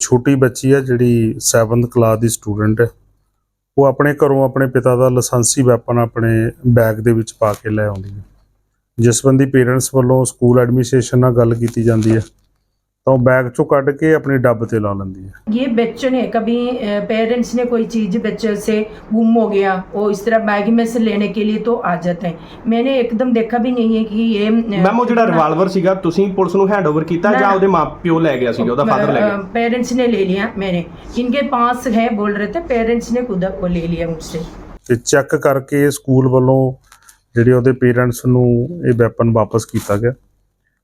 ਛੋਟੀ ਬੱਚੀ ਆ ਜਿਹੜੀ 7th ਕਲਾਸ ਦੀ ਸਟੂਡੈਂਟ ਹੈ ਉਹ ਆਪਣੇ ਘਰੋਂ ਆਪਣੇ ਪਿਤਾ ਦਾ ਲਾਇਸੈਂਸੀ ਵੈਪਨ ਆਪਣੇ ਬੈਗ ਦੇ ਵਿੱਚ ਪਾ ਕੇ ਲੈ ਆਉਂਦੀ ਹੈ ਜਿਸ ਸੰਬੰਧੀ ਪੇਰੈਂਟਸ ਵੱਲੋਂ ਸਕੂਲ ਐਡਮਿਨਿਸਟ੍ਰੇਸ਼ਨ ਨਾਲ ਗੱਲ ਕੀਤੀ ਜਾਂਦੀ ਹੈ ਤਾਂ ਉਹ ਬੈਗ ਚੋਂ ਕੱਢ ਕੇ ਆਪਣੀ ਡੱਬ ਤੇ ਲਾ ਲੈਂਦੀ ਹੈ ये बच्चों ने कभी पेरेंट्स ने कोई चीज़ बच्चे से गुम हो गया वो इस तरह बैग में से लेने के लिए तो आ जाते हैं मैंने एकदम देखा भी नहीं है कि ये ਮੈਮ ਉਹ ਜਿਹੜਾ ਰਿਵਾਲਵਰ ਸੀਗਾ ਤੁਸੀਂ ਪੁਲਿਸ ਨੂੰ ਹੈਂਡਓਵਰ ਕੀਤਾ ਜਾਂ ਉਹਦੇ ਮਾਪਿਓ ਲੈ ਗਿਆ ਸੀਗਾ ਉਹਦਾ ਫਾਦਰ ਲੈ ਗਿਆ पेरेंट्स ने ले लिया मैंने इनके पास है बोल रहे थे पेरेंट्स ने खुद वो ले लिया मुझसे ਤੇ ਚੈੱਕ ਕਰਕੇ ਸਕੂਲ ਵੱਲੋਂ ਜਿਹੜੇ ਉਹਦੇ ਪੇਰੈਂਟਸ ਨੂੰ ਇਹ ਵੈਪਨ ਵਾਪਸ ਕੀਤਾ ਗਿਆ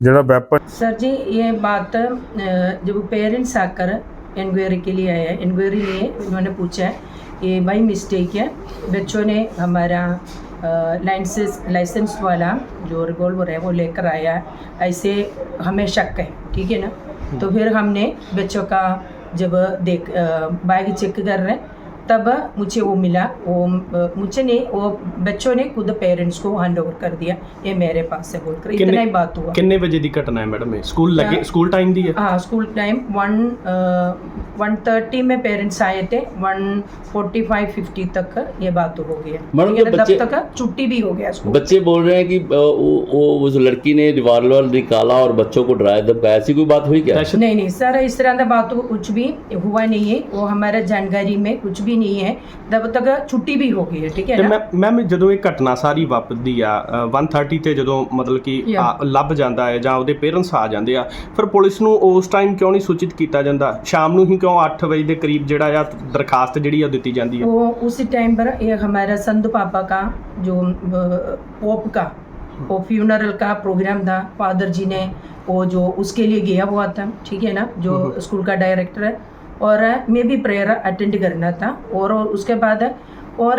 ਜਿਹੜਾ ਵੈਪਨ सर जी ये बात अ, जब पेरेंट्स आकर इंक्वायरी के लिए आए हैं इंक्वायरी लिए उन्होंने पूछा है ये भाई मिस्टेक है बच्चों ने हमारा लाइसेंस लाइसेंस वाला जो रिवॉल्वर है वो लेकर आया है ऐसे हमें शक है ठीक है ना तो फिर हमने बच्चों का जब देख बैग चेक कर रहे हैं तब मुझे वो मिला वो मुझे नहीं वो बच्चों ने खुद पेरेंट्स को हैंड ओवर कर दिया ये मेरे पास से बोलकर इतना ही बात हुआ कितने बजे की घटना है मैडम स्कूल लगे स्कूल टाइम दी है हाँ school time one one thirty में पेरेंट्स आए थे वन फोर्टी फाइव फिफ्टी तक ये बात हो गई है मैडम, ठीक है ये ना? बच्चे- तब तक छुट्टी भी हो गया स्कूल बच्चे बोल रहे हैं कि अ, वो वो उस लड़की ने रिवॉल्वर निकाला और बच्चों को डराया धमकाया ऐसी कोई बात हुई क्या दहशत- नहीं नहीं सर इस तरह का बात तो कुछ भी हुआ नहीं है वो हमारे जानकारी में कुछ भी नहीं है तब तक छुट्टी भी हो गई है ठीक ਤੇ है ना ਮੈਂ ਮੈਮ ਜਦੋਂ ਇਹ ਘਟਨਾ ਸਾਰੀ ਵਾਪਰਦੀ ਆ ਅ, 130 ਤੇ ਜਦੋਂ ਮਤਲਬ ਕਿ Yeah. ਆ- ਲੱਭ ਜਾਂਦਾ ਹੈ ਜਾਂ ਉਹਦੇ ਪੇਰੈਂਟਸ ਆ ਜਾਂਦੇ ਆ ਫਿਰ ਪੁਲਿਸ ਨੂੰ ਉਸ ਟਾਈਮ ਕਿਉਂ ਨਹੀਂ ਸੂਚਿਤ ਕੀਤਾ ਜਾਂਦਾ ਸ਼ਾਮ ਨੂੰ ਹੀ ਕਿਉਂ 8 ਵਜੇ ਦੇ ਕਰੀਬ ਜਿਹੜਾ ਆ ਦਰਖਾਸਤ ਜਿਹੜੀ ਆ ਉਹ ਦਿੱਤੀ ਜਾਂਦੀ ਹੈ वो उसी टाइम पर ये हमारा संत पापा का जो अ, पोप का वो फ्यूनरल का प्रोग्राम था फादर जी ने वो जो उसके लिए गया हुआ था ठीक है ना जो हम्म। स्कूल का डायरेक्टर है और अ, मैं भी प्रेयर अटेंड करना था और उसके बाद